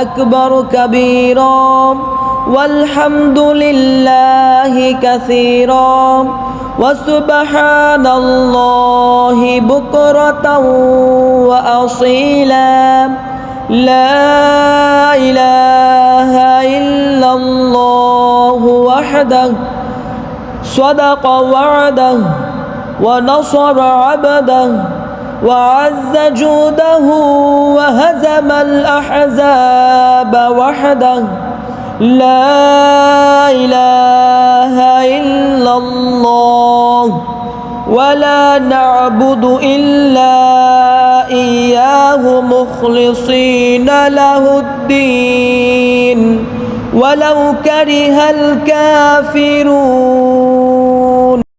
أكبر كبيرا والحمد لله كثيرا. وسبحان الله بكرة وأصيلا. لا إله إلا الله وحده صدق وعده ونصر عبده. وعز جوده وهزم الأحزاب وحده. لا إله إلا الله ولا نعبد إلا إياه مخلصين له الدين. ولو كره الكافرون